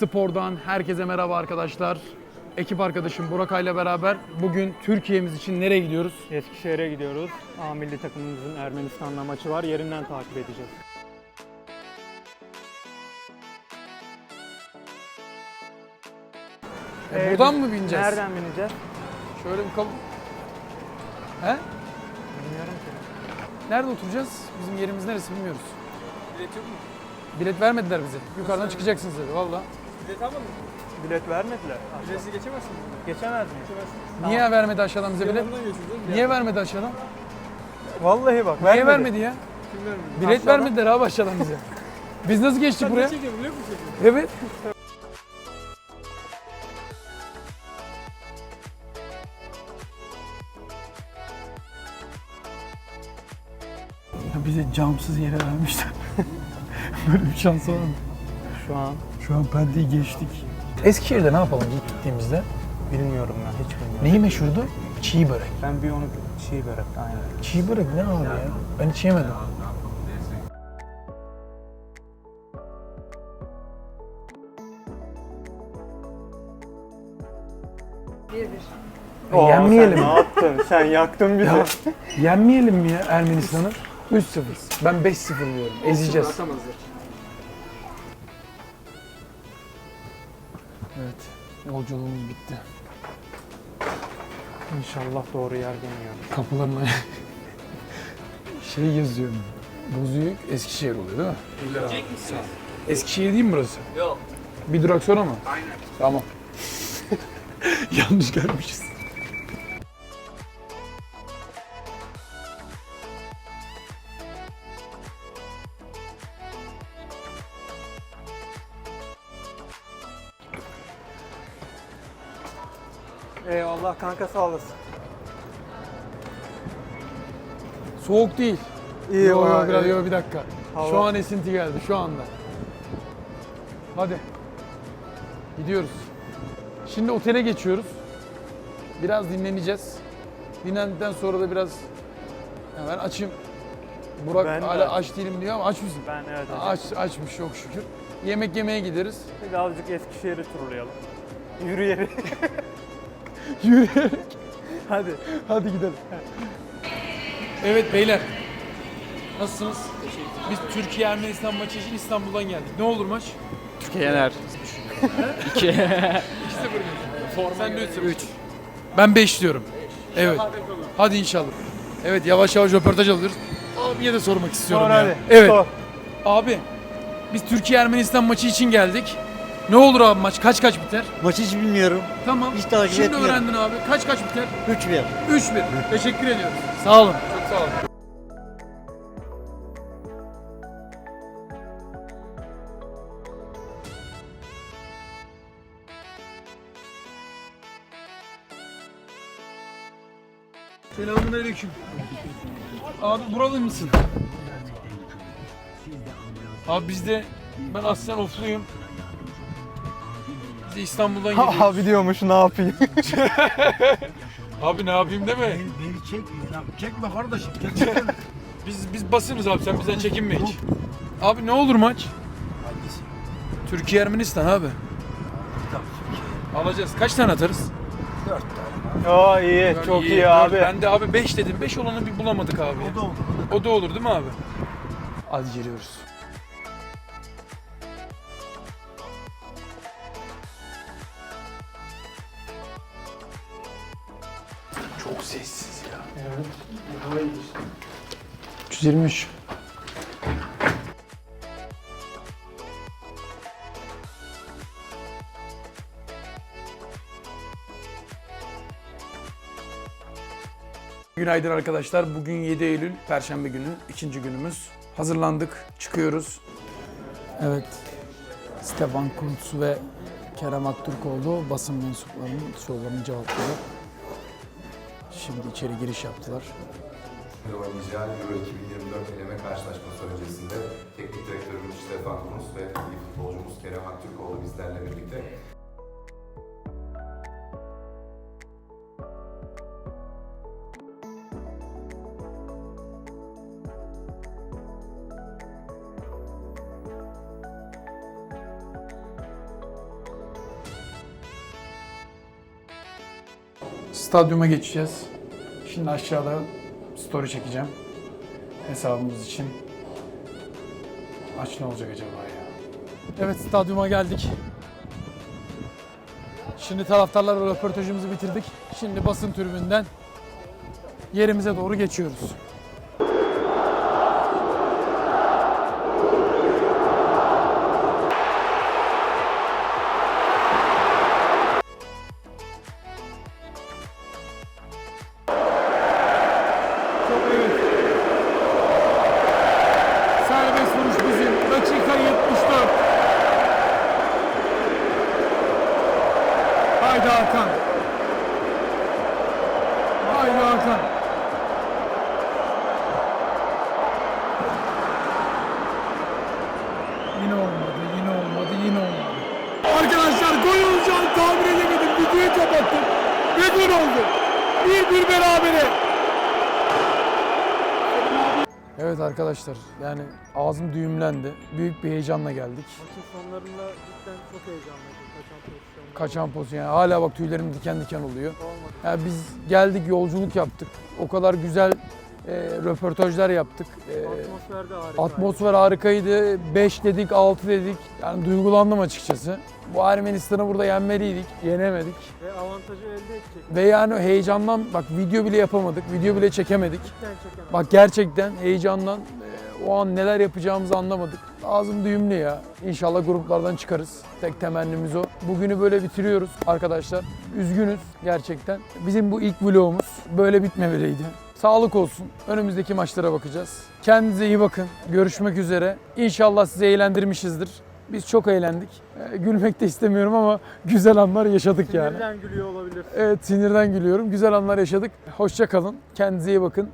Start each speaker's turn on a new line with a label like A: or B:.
A: Spor'dan herkese merhaba arkadaşlar. Ekip arkadaşım Burak ile beraber bugün Türkiye'miz için nereye gidiyoruz?
B: Eskişehir'e gidiyoruz. A milli takımımızın Ermenistan'la maçı var. Yerinden takip edeceğiz.
A: E,
B: Ee,
A: buradan
B: biz
A: mı bineceğiz?
B: Nereden bineceğiz?
A: Şöyle bir kapı... He?
B: Bilmiyorum ki.
A: Nerede oturacağız? Bizim yerimiz neresi bilmiyoruz. Bilet yok mu? Bilet vermediler bize. Yukarıdan çıkacaksınız dedi valla.
B: Bilet vermediler.
C: Ücretsiz geçemezsin.
B: Geçemez mi?
A: Niye vermedi aşağıdan bize bilet?
C: Yanından geçiyorsun.
A: Niye vermedi aşağıdan?
B: Vallahi bak
A: Niye vermedi ya?
C: Kim vermiyor?
A: Bilet
B: Aşağıdan-
A: vermediler abi aşağıdan bize. Biz nasıl geçtik
C: Sen
A: buraya?
C: ne çekiyorsun biliyor musun?
A: Evet. Ya bize camsız yere vermişler. Böyle bir şans var mı?
B: Şu an
A: Şu an penteyi geçtik. Eskişehir'de ne yapalım ilk gittiğimizde?
B: bilmiyorum ben. Hiç bilmiyorum.
A: Neyi meşhurdu? Çiğ börek.
B: Ben bir onu çiğ börek aynen.
A: Çiğ börek ne abi ya? Ben hiç yemedim.
B: Oo,
A: Yenmeyelim.
B: Sen ne yaptın? Sen yaktın bizi.
A: Ya, yenmeyelim mi ya Ermenistan'ı? 3-0. Ben 5-0 diyorum. Ezeceğiz.
C: Atamazlar.
A: Evet. Yolculuğumuz bitti.
B: İnşallah doğru yerden yiyoruz.
A: Kapılarına şey yazıyor. Bozüyük Eskişehir oluyor değil mi? Eskişehir değil mi burası?
C: Yok.
A: Bir durak sonra mı? Aynen. Tamam. Yanlış gelmişiz.
B: Eyvallah kanka sağ olasın.
A: Soğuk değil.
B: İyi
A: yo, yo,
B: ya,
A: biraz, yo, bir dakika. Şu
B: Hava-
A: an esinti geldi şu anda. Hadi. Gidiyoruz. Şimdi otele geçiyoruz. Biraz dinleneceğiz. Dinlendikten sonra da biraz hemen açayım. Burak
B: Ben de.
A: hala aç değilim diyor ama aç mısın?
B: Ben evet.
A: Aç, açmış çok şükür. Yemek yemeye gideriz.
B: Birazcık Eskişehir'i turlayalım. Yürüyerek.
A: Yürüyerek.
B: Hadi.
A: Hadi gidelim. Evet beyler. Nasılsınız? Biz Türkiye Ermenistan maçı için İstanbul'dan geldik. Ne olur maç?
C: Türkiye yener. 2.
A: 2-0 Sen de 3 Ben 5 diyorum. Evet. Hadi inşallah. Evet yavaş yavaş röportaj alıyoruz. Abiye de sormak istiyorum
B: Sor
A: ya.
B: hadi.
A: Evet.
B: Sor.
A: Abi biz Türkiye Ermenistan maçı için geldik. Ne olur abi maç kaç kaç biter?
D: Maçı hiç bilmiyorum.
A: Tamam.
D: Hiç takip
A: Şimdi
D: etmiyorum.
A: öğrendin abi. Kaç kaç biter?
D: 3-1.
A: 3-1. Teşekkür ediyoruz. Sağ olun. Çok sağ olun. Selamun aleyküm. Abi buralı mısın? Abi biz de ben aslen ofluyum. İstanbul'dan geliyoruz.
B: Abi diyormuş ne yapayım?
A: Abi ne yapayım deme.
D: Beni çek, çekme kardeşim.
A: Biz biz basınız abi sen bizden çekinme hiç. Abi ne olur maç? Türkiye Ermenistan abi. Alacağız. Kaç tane atarız?
B: Aa iyi, çok iyi,
A: dört.
B: abi.
A: Ben de abi 5 dedim. 5 olanı bir bulamadık abi.
D: O da oldu.
A: O da olur değil mi abi? Hadi geliyoruz. Çok sessiz ya. Evet. 323. Günaydın arkadaşlar. Bugün 7 Eylül Perşembe günü, ikinci günümüz. Hazırlandık, çıkıyoruz. Evet, Stefan Kuntz ve Kerem Aktürkoğlu basın mensuplarının sorularını cevapladı. Şimdi içeri giriş yaptılar.
E: oynayacağı Euro 2024 eleme karşılaşması öncesinde teknik direktörümüz Stefan Kunus ve milli futbolcumuz Kerem Aktürkoğlu bizlerle birlikte
A: Stadyuma geçeceğiz. Şimdi aşağıda story çekeceğim. Hesabımız için. Aç ne olacak acaba ya? Evet stadyuma geldik. Şimdi taraftarlarla röportajımızı bitirdik. Şimdi basın tribünden yerimize doğru geçiyoruz. Hakan. Haydi Hakan. Yine olmadı, yine olmadı, yine olmadı. Arkadaşlar gol olacağını tahmin edemedim. Videoyu kapattım. Ve gol oldu. Bir bir berabere. Evet arkadaşlar yani ağzım düğümlendi. Büyük bir heyecanla geldik.
B: Maçın sonlarında cidden çok heyecanlıydım. Kaçan
A: pozisyon yani hala bak tüylerim diken diken oluyor. Yani biz geldik yolculuk yaptık. O kadar güzel e, röportajlar yaptık. E,
B: Atmosfer de harika.
A: atmosfer harikaydı. 5 dedik, 6 dedik. Yani duygulandım açıkçası. Bu Ermenistan'ı burada yenmeliydik. Yenemedik.
B: Ve avantajı elde edecek.
A: Ve yani heyecandan bak video bile yapamadık. Video bile çekemedik. Bak gerçekten heyecandan e, o an neler yapacağımızı anlamadık. Ağzım düğümlü ya. İnşallah gruplardan çıkarız. Tek temennimiz o. Bugünü böyle bitiriyoruz arkadaşlar. Üzgünüz gerçekten. Bizim bu ilk vlogumuz böyle bitmemeliydi. Sağlık olsun. Önümüzdeki maçlara bakacağız. Kendinize iyi bakın. Görüşmek üzere. İnşallah sizi eğlendirmişizdir. Biz çok eğlendik. E, gülmek de istemiyorum ama güzel anlar yaşadık yani.
B: Sinirden gülüyor olabilir.
A: Evet sinirden gülüyorum. Güzel anlar yaşadık. Hoşça kalın. Kendinize iyi bakın.